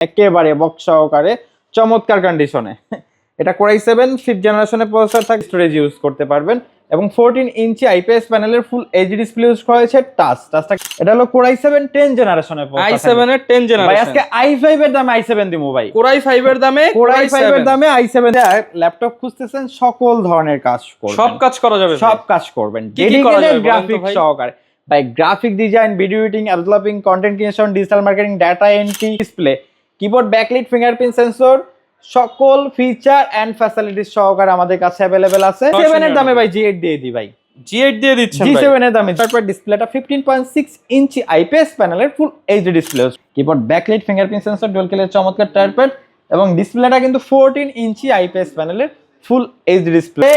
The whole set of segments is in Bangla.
একেবারে বক্স সহকারে চমৎকার কন্ডিশনে এটা কোরাই সেভেন ফিফথ জেনারেশনের প্রসেসর থাকে স্টোরেজ ইউজ করতে পারবেন। এবং ফোরটিন ইঞ্চি আইপিএস প্যানেলের ফুল এইচডি ডিসপ্লে ইউজ করা হয়েছে টাচ টাচটা এটা হলো কোরাই সেভেন টেন জেনারেশনের আই সেভেন এর টেন ভাই জেনারেশন আজকে আই ফাইভ এর দামে আই সেভেন দিব ভাই। কোরাই ফাইভ এর দামে কোরাই ফাইভ এর দামে আই সেভেন ল্যাপটপ খুঁজতেছেন সকল ধরনের কাজ করবেন। সব কাজ করা যাবে সব কাজ করবেন। বলেন গ্রাফিক সহকারে। ভাই graphic design video editing developing content creation digital marketing data entry display keyboard backlit fingerprint sensor সকল ফিচার এন্ড ফ্যাসিলিটিস সহকারে আমাদের কাছে অ্যাভেলেবেল আছে। সেভেন এর দামে ভাই জি এইট দিয়ে দিই ভাই। জি এইট দিয়ে দিচ্ছেন জি ভাই। সেভেন এর দামে। তারপর ডিসপ্লেটা fifteen point six inch IPS প্যানেলের full HD display keyboard backlight fingerprint sensor dual কেলের চমৎকার টায়ারপ্যাড এবং ডিসপ্লেটা কিন্তু ফোরটিন ইঞ্চি আইপিএস প্যানেলের ফুল এইচডি ডিসপ্লে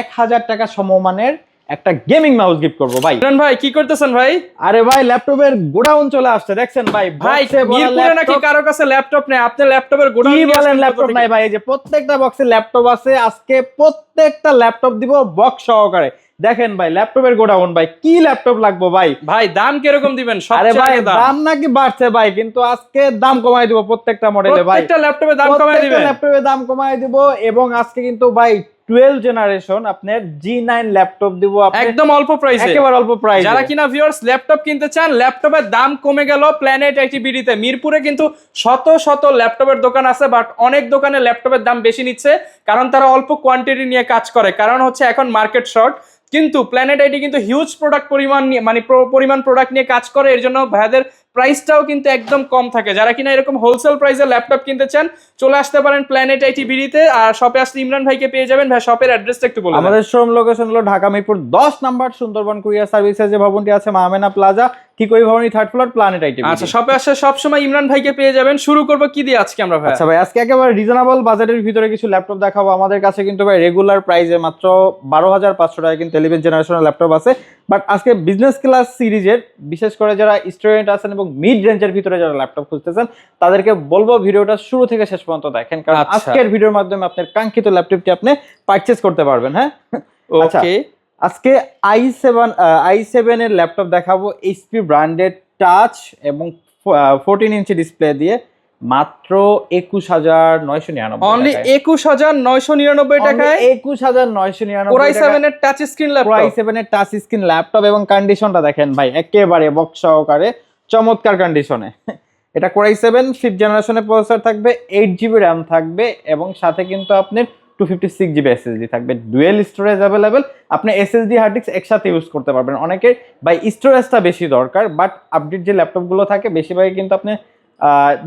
এক হাজার টাকা সমমানের একটা গেমিং মাউস গিফট করব ভাই। ইমরান ভাই কি করতেছেন ভাই? আরে ভাই ল্যাপটপের গোডাউন চলে আসছে দেখছেন ভাই? ভাই মিরপুরে নাকি কারও কাছে ল্যাপটপ নেই? আপনি ল্যাপটপের গোডাউন কি বলেন ল্যাপটপ নাই ভাই? এই যে প্রত্যেকটা বক্সে ল্যাপটপ আছে আজকে প্রত্যেকটা ল্যাপটপ দিব বক্স সহকারে। দেখেন ভাই ল্যাপটপের গোডাউন ভাই কি ল্যাপটপ লাগবে ভাই? ভাই দাম কীরকম দিবেন? আরে ভাই দাম। নাকি বাড়ছে ভাই কিন্তু আজকে দাম কমাই দিব প্রত্যেকটা মডেলে ভাই। প্রত্যেকটা ল্যাপটপে দাম কমায় দিবেন। ল্যাপটপের দাম কমাই দিব এবং আজকে কিন্তু ভাই টুয়েলভ জেনারেশন আপনার জি নাইন ল্যাপটপ দিব আপনার একদম অল্প প্রাইসে একেবারে অল্প প্রাইস যারা কিনা ভিউয়ার্স ল্যাপটপ কিনতে চান ল্যাপটপের দাম কমে গেল প্ল্যানেট মিরপুরে কিন্তু শত শত ল্যাপটপের দোকান আছে বাট অনেক দোকানে ল্যাপটপের দাম বেশি নিচ্ছে কারণ তারা অল্প কোয়ান্টিটি নিয়ে কাজ করে। কারণ হচ্ছে এখন মার্কেট শর্ট কিন্তু প্ল্যানেট আইটি কিন্তু হিউজ প্রোডাক্ট পরিমাণ নিয়ে মানে প্র- পরিমাণ প্রোডাক্ট নিয়ে কাজ করে এর জন্য ভাইয়াদের প্রাইসটাও কিন্তু একদম কম থাকে। যারা কিনা এরকম হোলসেল প্রাইসে ল্যাপটপ কিনতে চান চলে আসতে পারেন প্ল্যানেট আইটি বিডিতে আর শপে আসলে ইমরান ভাইকে পেয়ে যাবেন। ভাই শপের অ্যাড্রেসটা একটু বলুন আমাদের শোরুম লোকেশন হলো ঢাকা মিরপুর দশ নাম্বার সুন্দরবন কুরিয়ার সার্ভিসের যে ভবনটি আছে মামেনা প্লাজা ঠিক ওই ভবনই থার্ড ফ্লোর প্ল্যানেট আইটি আচ্ছা শপে আসলে সবসময় ইমরান ভাইকে পেয়ে যাবেন। শুরু করব কি দিয়ে আজকে আমরা ভাই? আচ্ছা ভাই আজকে একেবারে রিজনেবল বাজেটের ভিতরে কিছু ল্যাপটপ দেখাবো। আমাদের কাছে কিন্তু ভাই রেগুলার প্রাইসে মাত্র বারো হাজার পাঁচশো টাকা কিন্তু ইলেভেন জেনারেশনের ল্যাপটপ আছে। বাট আজকে বিজনেস ক্লাস সিরিজের বিশেষ করে যারা স্টুডেন্ট আছেন এবং মিড রেঞ্জের ভিতরে যারা ল্যাপটপ খুঁজতেছেন তাদেরকে বলব ভিডিওটা শুরু থেকে শেষ পর্যন্ত দেখেন কারণ আচ্ছা। আজকের ভিডিওর মাধ্যমে আপনার কাঙ্ক্ষিত ল্যাপটপটি আপনি পারচেস করতে পারবেন হ্যাঁ? আচ্ছা। ওকে আজকে আই সেভেন আই সেভেনের ল্যাপটপ দেখাবো এইচপি ব্র্যান্ডেড টাচ এবং ফোরটিন ইঞ্চি ডিসপ্লে দিয়ে মাত্র একুশ হাজার নয়শো নিরানব্বই অনলি একুশ হাজার নয়শো নিরানব্বই টাকায়? একুশ হাজার নয়শো নিরানব্বই সেভেন এর টাচ স্ক্রিন ল্যাপটপ সেভেনের টাচ স্ক্রিন ল্যাপটপ এবং কন্ডিশনটা দেখেন ভাই একেবারে বক্স সহকারে। চমৎকার কন্ডিশনে এটা কোরাই সেভেন ফিফথ জেনারেশনের প্রসেসর থাকবে এইট জিবি র্যাম থাকবে এবং সাথে কিন্তু আপনার two fifty six GB SSD থাকবে। ডুয়েল স্টোরেজ অ্যাভেলেবেল আপনি এসএসডি হার্ড ডিস্ক একসাথে ইউজ করতে পারবেন। অনেকের বাই স্টোরেজটা বেশি দরকার বাট আপডেট যে ল্যাপটপগুলো থাকে, বেশিরভাগই কিন্তু আপনি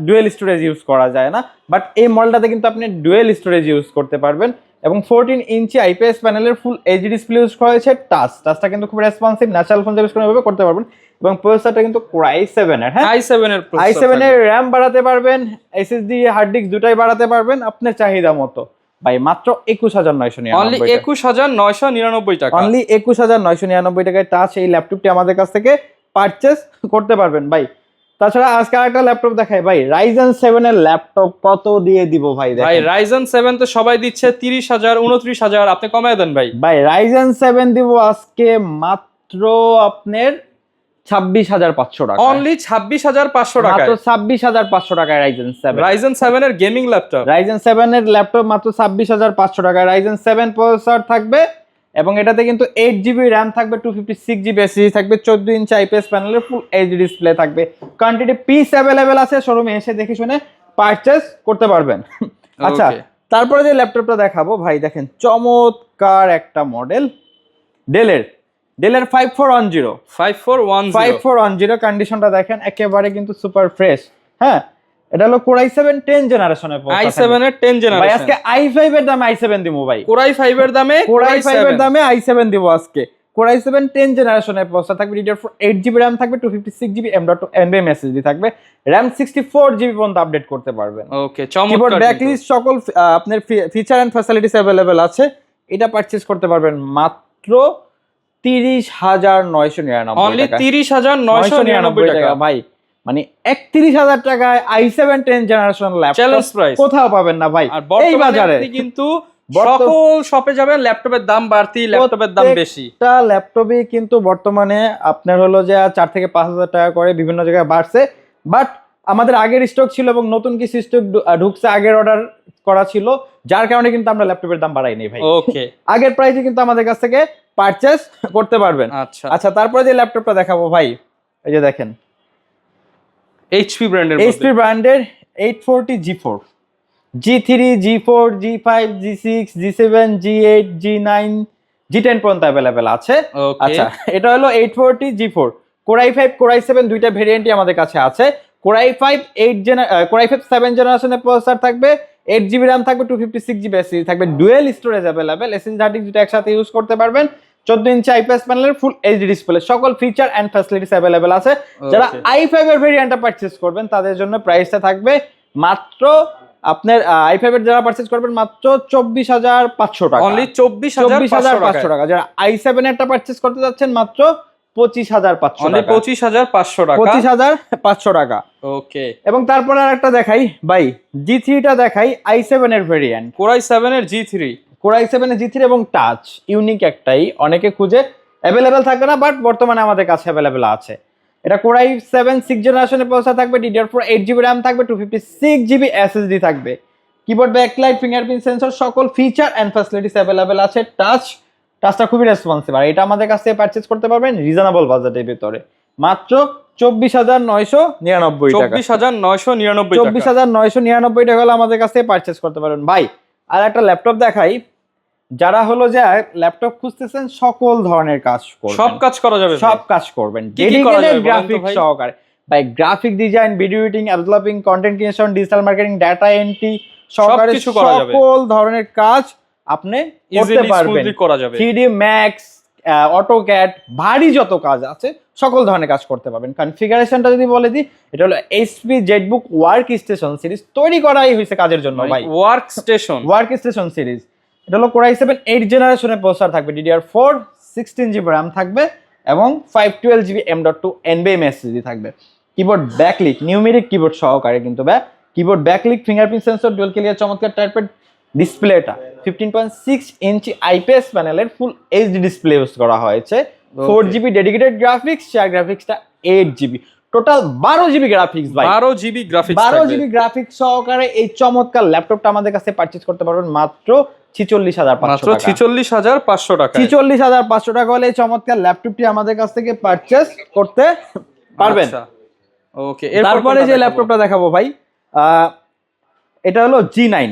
ডুয়েল স্টোরেজ ইউজ করা যায় না। বাট এই মডেলটাতে কিন্তু আপনি ডুয়েল স্টোরেজ ইউজ করতে পারবেন এবং ফোরটিন ইঞ্চি আইপিএস প্যানেলের ফুল এইচডি ডিসপ্লে ইউজ করা হয়েছে। টাচ টাচটা কিন্তু খুব রেসপন্সিভ ন্যাচারাল ফোন করে করতে পারবেন। এবং প্রসেসরটা কিন্তু কোরাই সেভেনের হ্যাঁ? আই সেভেন এর আই সেভেন এর র্যাম বাড়াতে পারবেন এসএসডি হার্ড ডিস্ক দুটাই বাড়াতে পারবেন আপনার চাহিদা মতো। ভাই মাত্র একুশ হাজার নয়শো অনলি একুশ হাজার নয়শো নিরানব্বই টাকা। অনলি একুশ হাজার নয়শো নিরানব্বই টাকায় টাচ এই ল্যাপটপটি আমাদের কাছ থেকে পারচেস করতে পারবেন ভাই। তাছাড়া আজকে আরেকটা ল্যাপটপ দেখাই ভাই রাইজেন সেভেন এর ল্যাপটপ কত দিয়ে দিব ভাই ভাই রাইজেন সেভেন তো সবাই দিচ্ছে তিরিশ হাজার উনত্রিশ হাজার আপনি কমায় দেন ভাই। ভাই রাইজেন সেভেন দিব আজকে মাত্র আপনার ছাব্বিশ হাজার পাঁচশো টাকা অনলি ছাব্বিশ হাজার পাঁচশো মাত্র ছাব্বিশ হাজার পাঁচশো টাকায় রাইজেন সেভেন রাইজেন সেভেন এর গেমিং ল্যাপটপ রাইজেন সেভেন এর ল্যাপটপ মাত্র ছাব্বিশ হাজার পাঁচশো টাকায়। রাইজেন সেভেন প্রসেসর থাকবে এবং এটাতে কিন্তু এইট জিবি র্যাম থাকবে two fifty six GB SSD থাকবে চোদ্দ ইঞ্চ আইপিএস প্যানেলের ফুল এইচডি ডিসপ্লে থাকবে। কোয়ান্টিটি পিস অ্যাভেলেবেল আছে শোরুমে এসে দেখে শুনে পারচেস করতে পারবেন। আচ্ছা তারপরে যে ল্যাপটপটা দেখাবো ভাই দেখেন চমৎকার একটা মডেল ডেলের ডেলের five four one zero five four one five four one zero কন্ডিশনটা দেখেন একেবারে কিন্তু সুপার ফ্রেশ হ্যাঁ এটা হলো কোরাই সেভেন টেন জেনারেশনের আই সেভেন এর টেন জেনারেশন আজকে আই ফাইভ এর দামে আই সেভেন দিব ভাই। কোরাই ফাইভ এর দামে কোরাই ফাইভ এর দামে আই সেভেন দিব আজকে। কোরাই সেভেন টেন জেনারেশনের প্রসেসর থাকবে DDR four eight GB RAM থাকবে two fifty six GB M dot এনবিএম SSD থাকবে। র্যাম সিক্সটি ফোর জিবি পর্যন্ত আপডেট করতে পারবেন। ওকে কিবোর্ড ব্যাকলিস্ট সকল আপনার ফিচার এন্ড ফ্যাসিলিটিস অ্যাভেলেবেল আছে। এটা পারচেজ করতে পারবেন মাত্র তিরিশ হাজার নয়শো নিরানব্বই তিরিশ হাজার নয়শো নিরানব্বই টাকা। ভাই মানে একত্রিশ হাজার টাকায় I seven ten generation challenge price কোথাও পাবেন না ভাই। এই বর্তমানে বাজারে কিন্তু সকল শপে যাবেন ল্যাপটপের দাম বাড়তি ল্যাপটপের দাম বেশি। একটা ল্যাপটপই কিন্তু বর্তমানে আপনার হলো যে চার থেকে পাঁচ হাজার টাকা করে বিভিন্ন জায়গায় বাড়ছে। বাট আমাদের আগের স্টক ছিল এবং নতুন কিছু স্টক ঢুকছে আগের অর্ডার করা ছিল যার কারণে কিন্তু আমরা ল্যাপটপের দাম বাড়াইনি ভাই। ওকে আগের প্রাইসে কিন্তু আমাদের কাছ থেকে পারচেস করতে পারবেন। আচ্ছা। আচ্ছা তারপরে যে ল্যাপটপটা দেখাবো ভাই এই যে দেখেন। এইচপি ব্র্যান্ডের এইচপি ব্র্যান্ডের eight forty G four G three G four G five G six G seven G eight G nine G ten পর্যন্ত অ্যাভেলেবেল আছে। আচ্ছা এটা হলো eight forty G four core i five core i seven দুইটা ভেরিয়েন্টই আমাদের কাছে আছে। Core i five eight gen core i five seven জেনারেশনের প্রসেসর থাকবে। এইট জিবি র্যাম থাকবে two fifty six GB SSD থাকবে। Dual storage available SSD hard disk দুটো একসাথে ইউজ করতে পারবেন। চোদ্দ ইঞ্চি আইপিএস প্যানেলের ফুল এইচডি ডিসপ্লে সকল ফিচার অ্যান্ড ফ্যাসিলিটিস অ্যাভেলেবেল আছে। যারা. আই ফাইভ এর ভেরিয়েন্টটা পারচেস করবেন তাদের জন্য প্রাইসটা থাকবে মাত্র আপনার আই ফাইভ এর যারা পারচেস করবেন মাত্র চব্বিশ হাজার পাঁচশো টাকা। অনলি চব্বিশ চব্বিশ হাজার পাঁচশো টাকা। যারা আই সেভেন এরটা পারচেস করতে যাচ্ছেন মাত্র পঁচিশ হাজার পাঁচশো পঁচিশ হাজার পাঁচশো টাকা। পঁচিশ হাজার পাঁচশো টাকা। ওকে এবং তারপরে আর একটা দেখাই ভাই জি থ্রিটা দেখাই আই সেভেন এর ভেরিয়েন্ট কোরাই সেভেনের G three core i seven G three এবং টাচ ইউনিক একটাই অনেকে খুঁজে অ্যাভেলেবেল থাকে না বাট বর্তমানে আমাদের কাছে অ্যাভেলেবেল আছে। এটা কোরাই সেভেন সিক্স জেনারেশনের প্রসেসর থাকবে DDR four eight GB RAM থাকবে two fifty six GB SSD থাকবে। কিবোর্ড ব্যাকলাইট ফিঙ্গারপ্রিন্ট সেন্সর সকল ফিচার অ্যান্ড ফ্যাসিলিটিস অ্যাভেলেবেল আছে। টাচ টাচটা খুবই রেসপন্সিভ আর এটা আমাদের কাছ থেকে পারচেস করতে পারবেন রিজনেবল বাজেটের ভিতরে। মাত্র চব্বিশ হাজার নয়শো নিরানব্বই চব্বিশ হাজার নয়শো নিরানব্বই চব্বিশ হাজার নয়শো নিরানব্বই টাকা হলে আমাদের কাছ থেকে পারচেস করতে পারবেন। ভাই আর একটা ল্যাপটপ দেখাই। যারা হলো যে ল্যাপটপ খুঁজতেছেন সকল ধরনের কাজ করবেন। সব কাজ করা যাবে সব কাজ করবেন। তো গ্রাফিক সহকারে। ভাই graphic design video editing developing content creation digital marketing data entry সহকারে সবকিছু করা যাবে। সকল ধরনের কাজ আপনি করতে পারবেন। করা যাবে। থ্রিডি ম্যাক্স অটোক্যাড ভারী যত কাজ আছে সকল ধরনের কাজ করতে পারবেন। কনফিগারেশনটা যদি বলে দিই এটা হলো HP ZBook work station series তৈরি করাই হয়েছে কাজের জন্য ভাই work station work station series এটা হলো কোরাই সেভেন এইট জেনারেশনের প্রসার থাকবে DDR four sixteen GB RAM থাকবে এবং five twelve GB M dot two এনবিএম SSD থাকবে। কিবোর্ড ব্যাকলিক নিউমেরিক কিবোর্ড সহকারে কিন্তু ব্যা keyboard backlit fingerprint sensor dual clear চমৎকার টাইপের ডিসপ্লেটা fifteen point six inch IPS প্যানেলের ফুল এইচডি ডিসপ্লে ইউজ করা হয়েছে। Four GB dedicated graphics share গ্রাফিক্সটা eight GB total বারো জিবি গ্রাফিক্স ভাই। বারো জিবি গ্রাফিক্স বারো জিবি গ্রাফিক্স সহকারে এই চমৎকার ল্যাপটপটা আমাদের কাছে পারচেজ করতে পারবেন মাত্র ছিচল্লিশ হাজার মাত্র পাঁচশো ছিচল্লিশ হাজার পাঁচশো টাকা ছিচল্লিশ হাজার পাঁচশো টাকা হলে এই চমৎকার ল্যাপটপটি আমাদের কাছ থেকে পারচেস করতে পারবেন। ওকে তারপরে যে ল্যাপটপটা দেখাবো ভাই এটা হলো G nine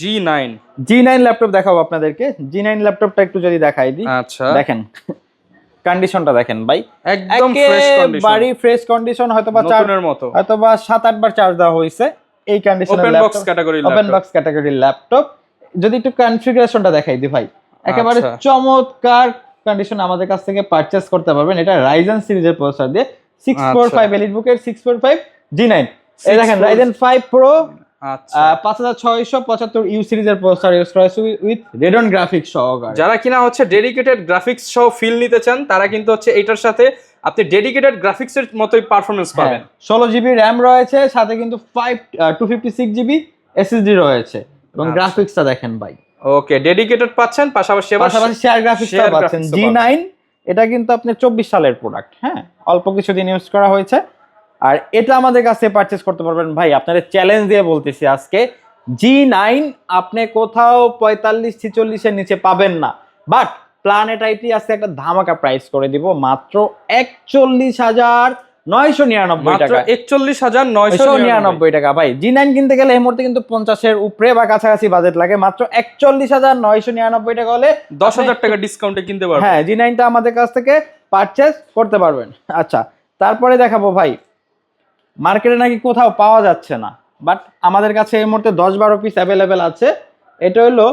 G nine G nine laptop দেখাবো আপনাদেরকে। জি নাইন ল্যাপটপটা একটু যদি দেখাই দিই। আচ্ছা। দেখেন কন্ডিশনটা দেখেন ভাই। একদম ফ্রেশ কন্ডিশন বাড়ি ফ্রেশ কন্ডিশন হয়তো বা চার নতুনের মতো। হয়তো বা সাত আট বার চার্জ দেওয়া হয়েছে এই কন্ডিশনের open box category open box ক্যাটাগরির ল্যাপটপ যদি একটু কনফিগারেশনটা দেখাই দি ভাই একেবারে আচ্ছা। চমৎকার কন্ডিশন আমাদের কাছ থেকে পারচেস করতে পারবেন। এটা রাইজেন সিরিজের প্রসেসর দিয়ে সিক্স ফোর। ফাইভ এলিট বুকের six four five G nine এই দেখেন 645 রাইজেন ফাইভ প্রো পাঁচ হাজার ছয়শো পঁচাত্তর ইউ সিরিজের প্রসেসর ইউজ করা হয়েছে উইথ রেডন গ্রাফিক্স সহকারে। যারা কিনা হচ্ছে ডেডিকেটেড গ্রাফিক্স সহ ফিল নিতে চান তারা কিন্তু হচ্ছে এটার সাথে আপনি ডেডিকেটেড গ্রাফিক্স এর মতোই পারফরমেন্স পাবেন। ষোলো জিবি র্যাম রয়েছে সাথে কিন্তু five two fifty six GB SSD রয়েছে। এবং আচ্ছা। গ্রাফিক্সটা দেখেন ভাই। ওকে ডেডিকেটেড পাচ্ছেন পাশাপাশি পাশাপাশি শেয়ার গ্রাফিক্সটা পাচ্ছেন। জি নাইন এটা কিন্তু আপনার চব্বিশ সালের প্রোডাক্ট হ্যাঁ? অল্প কিছুদিন ইউজ করা হয়েছে। আর এটা আমাদের কাছে পারচেস করতে পারবেন। ভাই আপনাদের চ্যালেঞ্জ দিয়ে বলতেছি আজকে জি নাইন আপনি কোথাও পঁয়তাল্লিশ ছিচল্লিশের নিচে পাবেন না। বাট প্ল্যানেট আইটি আজকে একটা ধামাকা প্রাইস করে দিব মাত্র একচল্লিশ হাজার নয়শো নিরানব্বই টাকা। একচল্লিশ হাজার নয়শো নিরানব্বই। টাকা। ভাই জি নাইন কিনতে গেলে এই মুহূর্তে কিন্তু পঞ্চাশের উপরে বা কাছাকাছি বাজেট লাগে। মাত্র একচল্লিশ হাজার নয়শো নিরানব্বই টাকা হলে দশ হাজার টাকা ডিসকাউন্টে কিনতে পারবেন। হ্যাঁ জি নাইনটা আমাদের কাছ থেকে পারচেস করতে পারবেন। আচ্ছা তারপরে দেখাবো ভাই মার্কেটে নাকি কোথাও পাওয়া যাচ্ছে না। বাট আমাদের কাছে এই মুহূর্তে দশ বারো পিস অ্যাভেলেবেল আছে। এটা হলো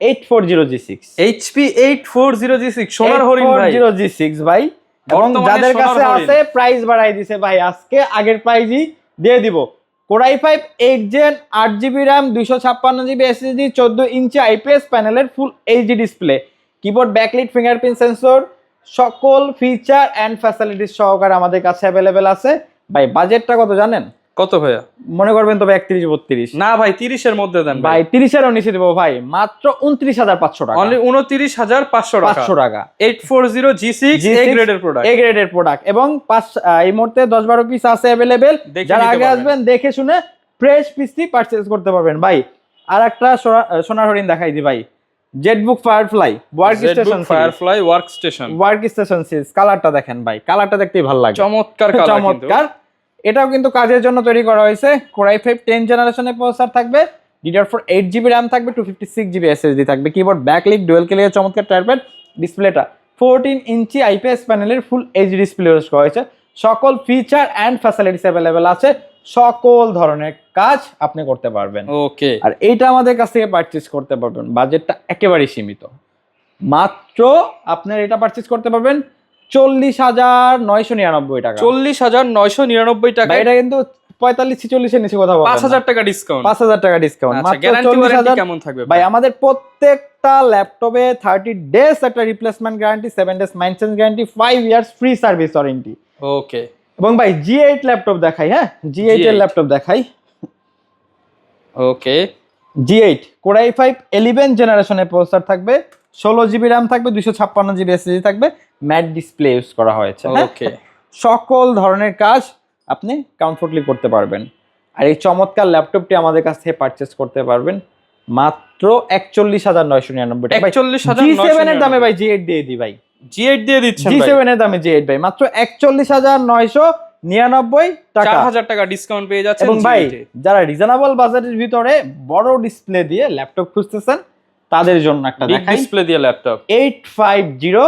eight four zero G six HP eight four zero G six সোনার হরিণ জিরো জি সিক্স ভাই। এবং যাদের কাছে। আছে প্রাইস বাড়াই দিছে ভাই। আজকে আগের প্রাইজই দিয়ে দিব। Core i five eight gen আট জিবি র্যাম দুইশো ছাপ্পান্ন জিবি এসএসডি চোদ্দ ইঞ্চি আইপিএস প্যানেলের full HD display keyboard backlit fingerprint sensor সকল ফিচার অ্যান্ড ফ্যাসিলিটিস সহকারে আমাদের কাছে অ্যাভেলেবেল আছে। ভাই বাজেটটা কত জানেন? কত ভাইয়া? মনে করবেন তবে একত্রিশ বত্রিশ। না ভাই তিরিশের মধ্যে দেন ভাই। তিরিশেরও নিচে দেবো ভাই মাত্র উনত্রিশ হাজার পাঁচশো টাকা। অনলি উনত্রিশ হাজার পাঁচশো পাঁচশো টাকা। Eight four zero G six G6 A গ্রেডের প্রোডাক্ট এ গ্রেডের প্রোডাক্ট এবং পাঁচ এই মুহূর্তে দশ বারো পিস আছে অ্যাভেলেবেল যারা আগে আসবেন দেখে শুনে ফ্রেশ পিসটি পারচেজ করতে পারবেন। ভাই আর একটা সোনা- সোনার হরিণ দেখাই দি ভাই। ZBook Firefly workstation Firefly workstation workstation series কালারটা দেখেন ভাই কালারটা দেখতেই ভালো লাগে। চমৎকার চমৎকার। এটাও কিন্তু কাজের জন্য তৈরি করা হয়েছে। কোরাই ফাইভ টেন জেনারেশনের প্রসেসর থাকবে DDR four eight GB RAM থাকবে two fifty six GB SSD থাকবে। কিবোর্ড ব্যাকলিক ডুয়েল ক্লিয়ার চমৎকার টাইপের ডিসপ্লেটা ফোরটিন ইঞ্চি আইপিএস প্যানেলের ফুল এইচডি ডিসপ্লে ইউজ করা হয়েছে। সকল ফিচার অ্যান্ড ফ্যাসিলিটিস অ্যাভেলেবেল আছে। সকল ধরনের কাজ আপনি করতে পারবেন। ওকে আর এইটা আমাদের কাছ থেকে পারচেস করতে পারবেন। বাজেটটা একেবারেই সীমিত। মাত্র আপনার এটা পারচেস করতে পারবেন চল্লিশ হাজার নয়শো নিরানব্বই টাকা। চল্লিশ হাজার নয়শো নিরানব্বই টাকা। এটা কিন্তু পঁয়তাল্লিশ ছিচল্লিশের নিচে কথা পাঁচ হাজার টাকা ডিসকাউন্ট পাঁচ হাজার টাকা ডিসকাউন্ট আচ্ছা কেমন থাকবে ভাই আমাদের প্রত্যেকটা ল্যাপটপে থার্টি ডেজ একটা replacement guarantee seven days maintenance guarantee five years free service warranty okay এবং ভাই জি এইট ল্যাপটপ দেখাই হ্যাঁ? জি এইট এর ল্যাপটপ দেখাই। Okay G eight core i five eleven জেনারেশনের প্রসেসর থাকবে। ষোলো জিবি র্যাম থাকবে দুশো ছাপ্পান্ন জিবি এসএসডি থাকবে ম্যাট ডিসপ্লে ইউজ করা হয়েছে হ্যাঁ? ওকে সকল ধরনের কাজ আপনি কমফোর্টলি করতে পারবেন। আর এই চমৎকার ল্যাপটপটি আমাদের কাছ থেকে পারচেস করতে পারবেন মাত্র একচল্লিশ হাজার নয়শো নিরানব্বই টাকা। একচল্লিশ হাজার সেভেন এর দামে ভাই জি এইট দিয়ে দিই ভাই। জি এইট দিয়ে দিচ্ছেন জি সেভেন এর দামে জি এইট ভাই মাত্র একচল্লিশ হাজার নয়শো নিরানব্বই টাকা। হাজার টাকা ডিসকাউন্ট পেয়ে যাচ্ছেন এবং ভাই যারা রিজনেবল বাজারের ভিতরে বড় ডিসপ্লে দিয়ে ল্যাপটপ খুঁজতেছেন তাদের জন্য একটা দেখাই। ডিসপ্লে দিয়ে laptop eight five zero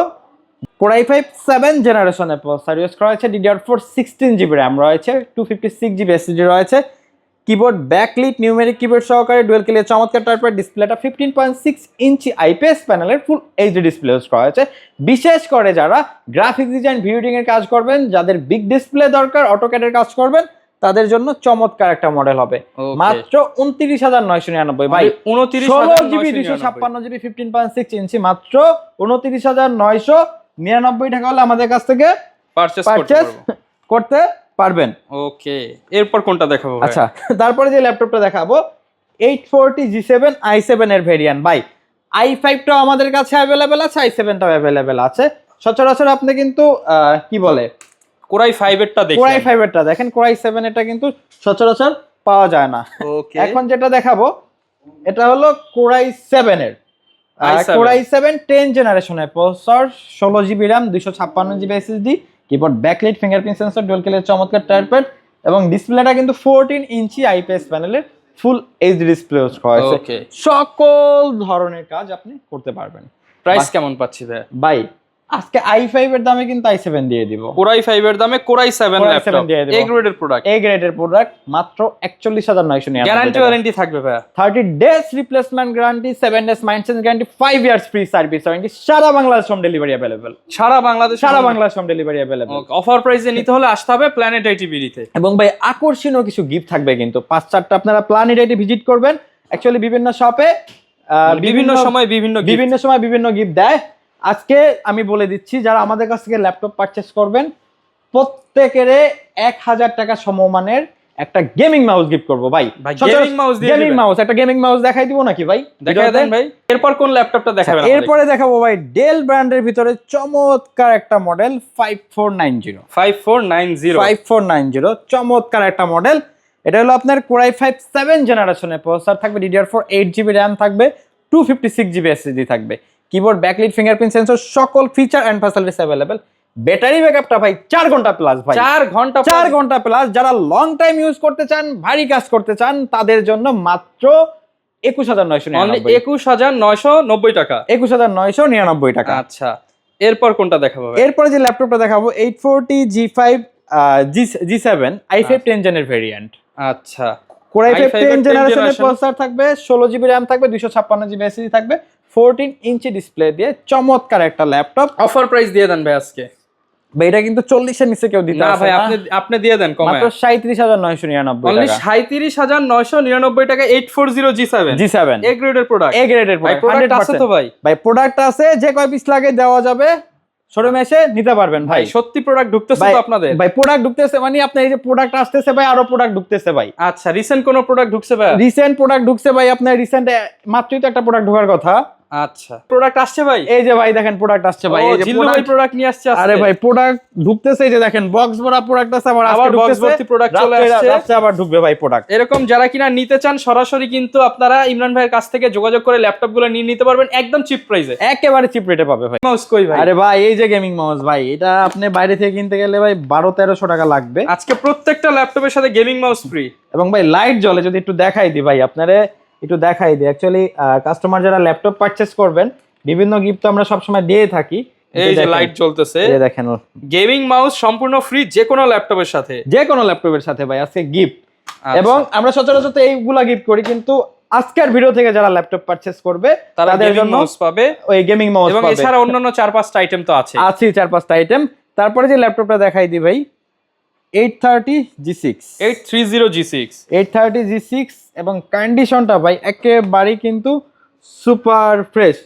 core i five seven জেনারেশনের প্রসেসর ইউজ করা হয়েছে DDR four sixteen GB RAM রয়েছে two fifty six GB SSD রয়েছে কিবোর্ড ব্যাকলিট নিউমেরিক কিবোর্ড সহকারে ডুয়েল ক্লিয়ার চমৎকার টাইপের ডিসপ্লেটা fifteen point six inch IPS প্যানেলের ফুল এইচডি ডিসপ্লে ইউজ করা হয়েছে বিশেষ করে যারা গ্রাফিক্স ডিজাইন ভিডিওটিং এর কাজ করবেন যাদের বিগ ডিসপ্লে দরকার অটোক্যাডের কাজ করবেন তাদের জন্য চমৎকার একটা মডেল হবে। মাত্র উনত্রিশ হাজার নয়শো নিরানব্বই। ভাই উনত্রিশ ষোলো জিবি দুশো ছাপ্পান্ন GB fifteen point six inch মাত্র উনত্রিশ হাজার নয়শো নিরানব্বই টাকা হলে আমাদের কাছ থেকে পারচেস করতে পারবেন। ওকে এরপর কোনটা দেখাবো আচ্ছা তারপরে যে ল্যাপটপটা দেখাবো eight forty G seven I seven এর ভেরিয়েন্ট ভাই আই ফাইভটাও আমাদের কাছে অ্যাভেলেবেল আছে আই সেভেনটাও অ্যাভেলেবেল আছে। সচরাচর আপনি কিন্তু আহ, কি বলে কোরাই ফাইভ এরটা দেখি কোরাই ফাইভ ফাইভেরটা দেখেন কোরাই সেভেন এটা কিন্তু সচরাচর পাওয়া যায় না। ওকে এখন যেটা দেখাবো এটা হলো কোরাই সেভেন এর। i7 core i seven ten জেনারেশনের প্রসেসর ষোলো জিবি র্যাম দুশো ছাপ্পান্ন GB SSD keyboard backlight fingerprint sensor dual clear চমৎকার টাইপের এবং ডিসপ্লেটা কিন্তু ফোরটিন ইঞ্চি আইপিএস প্যানেলের ফুল এইচডি ডিসপ্লে করা হয়েছে। সকল ধরনের কাজ আপনি করতে পারবেন। প্রাইস কেমন পাচ্ছি ভাই? বাই আজকে আই ফাইভ এর দামে কিন্তু আই সেভেন দিয়ে দিব। কোরাই ফাইভ এর দামে core i seven Core i7 laptop দিয়ে দেবো। এ গ্রেডের প্রোডাক্ট এ গ্রেডের প্রোডাক্ট মাত্র একচল্লিশ হাজার নয়শো গ্যারান্টি ওয়ারেন্টি থাকবে ভাই thirty days replacement guarantee seven days maintenance guarantee five years free service warranty সারা বাংলাদেশ হোম ডেলিভারি অ্যাভেলেবেল সারা বাংলাদেশ সারা Bangladesh home delivery available offer প্রাইসে নিতে হলে আসতে হবে প্ল্যানেট আইটি বিডিতে এবং ভাই আকর্ষণীয় কিছু গিফট থাকবে কিন্তু। পাঁচ চারটা আপনারা প্ল্যানেট আইটি ভিজিট করবেন। অ্যাকচুয়ালি বিভিন্ন শপে বিভিন্ন সময় বিভিন্ন বিভিন্ন সময় বিভিন্ন গিফট দেয়। আজকে আমি বলে দিচ্ছি যারা আমাদের কাছ থেকে ল্যাপটপ পারচেস করবেন প্রত্যেকের এক হাজার টাকা সমমানের একটা গেমিং মাউস গিফট করব। ভাই গেমিং মাউস একটা গেমিং মাউস দেখাই দিব নাকি ভাই? দেখা দেন ভাই। এরপর কোন ল্যাপটপটা দেখাবেন এরপরে দেখাবো ভাই ডেল ব্র্যান্ডের ভিতরে চমৎকার একটা model five four nine zero five four nine zero five four nine zero চমৎকার একটা মডেল এটা হলো আপনার কোরাই ফাইভ সেভেন জেনারেশনের প্রসেসর থাকবে DDR four eight GB RAM থাকবে two fifty six GB SSD থাকবে। কিবোর্ড ব্যাকলিট ফিঙ্গারপ্রিন্ট সেন্সর সকল feature and facilities available battery ব্যাকআপটা ভাই চার ঘণ্টা প্লাস ভাই। চার ঘণ্টা চার ঘণ্টা প্লাস যারা লং টাইম ইউজ করতে চান ভারী কাজ করতে চান তাদের জন্য মাত্র একুশ হাজার নয়শো একুশ হাজার নয়শো নব্বই টাকা। একুশ হাজার নয়শো নিরানব্বই টাকা। আচ্ছা এরপর কোনটা দেখাবো এরপরে যে ল্যাপটপটা দেখাবো eight forty G five G G seven I five ten জেনের variant আচ্ছা। কোরাই ফাইভ টেন জেনারেশনের প্রসেসর থাকবে ষোলো জিবি র্যাম থাকবে দুশো ছাপ্পান্ন জিবি এসএসডি থাকবে ফোরটিন ইঞ্চি ডিসপ্লে দিয়ে চমৎকার একটা ল্যাপটপ অফার প্রাইস দিয়ে দেন ভাই আজকে। এটা কিন্তু চল্লিশের নিচে কেউ দিতে না ভাই আপনি আপনি দিয়ে দেন কমায়। মাত্র সাঁত্রিশ হাজার নয়শো নিরানব্বই অনলি সাঁত্রিশ হাজার নয়শো নিরানব্বই টাকা eight four zero G seven G seven A গ্রেডের প্রোডাক্ট এ গ্রেডের ভাই প্রোডাক্ট আছে তো ভাই। ভাই প্রোডাক্ট আছে যে কয় পিস লাগে দেওয়া যাবে। শোরুমে এসে নিতে পারবেন ভাই। ভাই সত্যি প্রোডাক্ট ঢুকতেছে তো আপনাদের। ভাই প্রোডাক্ট ঢুকতেছে মানে আপনার এই যে প্রোডাক্ট আসতেছে ভাই আরও প্রোডাক্ট ঢুকতেছে ভাই। আচ্ছা রিসেন্ট কোন প্রোডাক্ট ঢুকছে ভাই? রিসেন্ট প্রোডাক্ট ঢুকছে ভাই আপনার রিসেন্ট মাত্রই তো একটা প্রোডাক্ট ঢোকার কথা। আচ্ছা। প্রোডাক্ট আসছে ভাই? এই যে ভাই দেখেন প্রোডাক্ট আসছে ভাই। এই যে ভাই প্রোডাক্ট নিয়ে আসছে আরে ভাই প্রোডাক্ট ঢুকতেছে এই যে দেখেন বক্স ভরা প্রোডাক্ট আছে আবার আবার বক্স ভর্তি প্রোডাক্ট চলে রাত্রে- আসছে। আবার ঢুকবে ভাই প্রোডাক্ট এরকম যারা কিনা নিতে চান সরাসরি কিন্তু আপনারা ইমরান ভাইয়ের কাছ থেকে যোগাযোগ করে ল্যাপটপগুলো নিয়ে নিতে পারবেন একদম চিপ প্রাইসে একেবারে চিপ রেটে পাবে ভাই। মাউস কই ভাই? আরে ভাই এই যে গেমিং মাউস ভাই এটা আপনি বাইরে থেকে কিনতে গেলে ভাই বারো তেরোশো টাকা লাগবে। আজকে প্রত্যেকটা ল্যাপটপের সাথে গেমিং মাউস ফ্রি এবং ভাই লাইট জ্বলে যদি একটু দেখাই দিই ভাই আপনারে একটু দেখাই দিই। অ্যাকচুয়ালি কাস্টমার যারা ল্যাপটপ পারচেস করবেন বিভিন্ন গিফট তো আমরা সবসময় দিয়ে থাকি। এই যে লাইট জ্বলতেছে। এই দেখেন গেমিং মাউস সম্পূর্ণ ফ্রি যে কোনো ল্যাপটপের সাথে। যে কোনো ল্যাপটপের সাথে ভাই আজকে গিফট আচ্ছা। এবং আমরা সচরাচর তো এইগুলা গিফট করি কিন্তু আজকের ভিডিও থেকে যারা ল্যাপটপ পারচেস করবে তাদের জন্য মাউস পাবে। ওই গেমিং মাউস পাবে। এবং এছাড়া অন্যান্য চার পাঁচটা আইটেম তো আছে। আছে চার পাঁচটা আইটেম তারপরে যে ল্যাপটপটা দেখাই দিই ভাই eight thirty G six eight three zero G six eight thirty G six এবং কন্ডিশনটা ভাই একেবারেই কিন্তু সুপার ফ্রেশ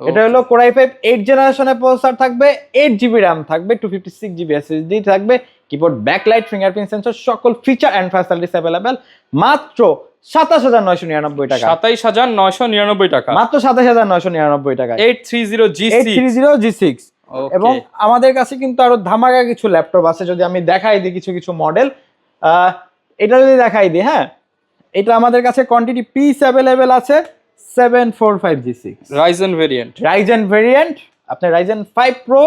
এটা হলো কোরাই ফাইভ এইট জেনারেশনের প্রসেসর থাকবে এইট জিবি র্যাম থাকবে two fifty six GB SSD থাকবে কিবোর্ড ব্যাকলাইট ফিঙ্গারপ্রিন্ট সেন্সর সকল ফিচার অ্যান্ড ফ্যাসিলিটিস অ্যাভেলেবেল মাত্র সাতাশ হাজার নয়শো নিরানব্বই টাকা। সাতাইশ হাজার নয়শো নিরানব্বই টাকা। মাত্র সাতাশ হাজার নয়শো নিরানব্বই টাকা eight three zero G eight three zero G six এবং আমাদের কাছে কিন্তু আরও ধামাকা কিছু ল্যাপটপ আছে যদি আমি দেখাই দিই কিছু কিছু মডেল এটা যদি দেখাই দিই হ্যাঁ? এটা আমাদের কাছে কোয়ান্টিটি পিস অ্যাভেলেবেল আছে seven four five G six Ryzen variant Ryzen variant আপনার Ryzen five pro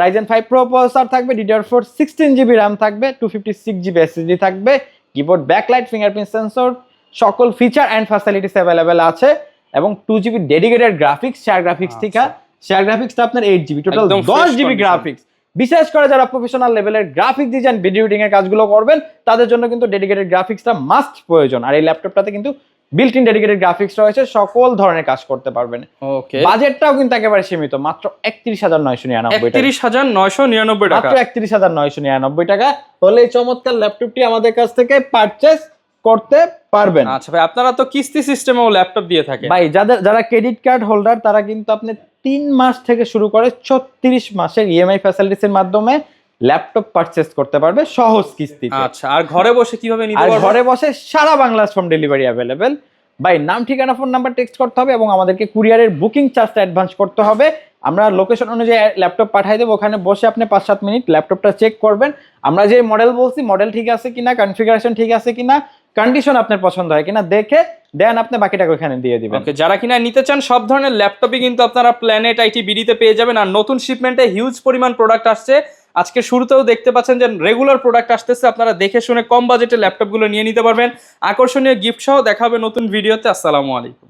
Ryzen five pro processor থাকবে DDR four sixteen GB RAM থাকবে two fifty six GB SSD থাকবে কিবোর্ড ব্যাকলাইট ফিঙ্গারপ্রিন্ট সেন্সর সকল ফিচার অ্যান্ড ফ্যাসিলিটিস অ্যাভেলেবেল আছে এবং two GB dedicated graphics share graphics থেকে শেয়ার গ্রাফিক্সটা আপনার এইট জিবি টোটাল দশ জিবি গ্রাফিক্স বিশেষ করে যারা প্রফেশনাল লেভেলের গ্রাফিক ডিজাইন ভিডিও এডিটিং এর কাজগুলো করবেন তাদের জন্য কিন্তু ডেডিকেটেড গ্রাফিক্সটা মাস্ট প্রয়োজন। আর এই ল্যাপটপটাতে কিন্তু বিল্ট ইন ডেডিকেটেড গ্রাফিক্স রয়েছে সকল ধরনের কাজ করতে পারবেন। ওকে বাজেটটাও কিন্তু একেবারে সীমিত মাত্র একত্রিশ হাজার নয়শো নিরানব্বই টাকা। একত্রিশ হাজার নয়শো নিরানব্বই টাকা। মাত্র একত্রিশ হাজার নয়শো নিরানব্বই টাকা। হলে এই চমৎকার ল্যাপটপটি আমাদের কাছ থেকে পারচেস করতে পারবেন। আচ্ছা ভাই আপনারা তো কিস্তি সিস্টেমেও ল্যাপটপ দিয়ে থাকেন। ভাই যাদের যারা ক্রেডিট কার্ড হোল্ডার তারা কিন্তু আপনি তিন মাস থেকে শুরু করে ছত্রিশ মাসের ইএমআই ফ্যাসিলিটিস এর মাধ্যমে ল্যাপটপ পারচেস করতে পারবে সহজ কিস্তিতে। আচ্ছা আর ঘরে বসে কীভাবে নিতে ঘরে বসে সারা বাংলাদেশ হোম ডেলিভারি অ্যাভেলেবেল ভাই নাম ঠিকানা ফোন নাম্বার টেক্সট করতে হবে এবং আমাদেরকে কুরিয়ারের বুকিং চার্জটা অ্যাডভান্স করতে হবে। আমরা লোকেশন অনুযায়ী ল্যাপটপ পাঠিয়ে দেবো ওখানে বসে আপনি পাঁচ সাত মিনিট ল্যাপটপটা চেক করবেন। আমরা যে মডেল বলছি মডেল ঠিক আছে কিনা কনফিগারেশন ঠিক আছে কিনা কন্ডিশন আপনার পছন্দ হয় কিনা দেখে দেন আপনি বাকি টাকা ওখানে দিয়ে দিবেন। ওকে, যারা কিনা নিতে চান, সব ধরনের ল্যাপটপই কিন্তু আপনারা প্ল্যানেট আইটি বিডিতে পেয়ে যাবেন। আর নতুন শিপমেন্টে হিউজ পরিমাণ প্রোডাক্ট আসছে। আজকে শুরুতেও দেখতে পাচ্ছেন যে রেগুলার প্রোডাক্ট আসতেছে। আপনারা দেখে শুনে কম বাজেটে ল্যাপটপগুলো নিয়ে নিতে পারবেন। আকর্ষণীয় গিফট সহ দেখাবে নতুন ভিডিওতে আসসালামু আলাইকুম।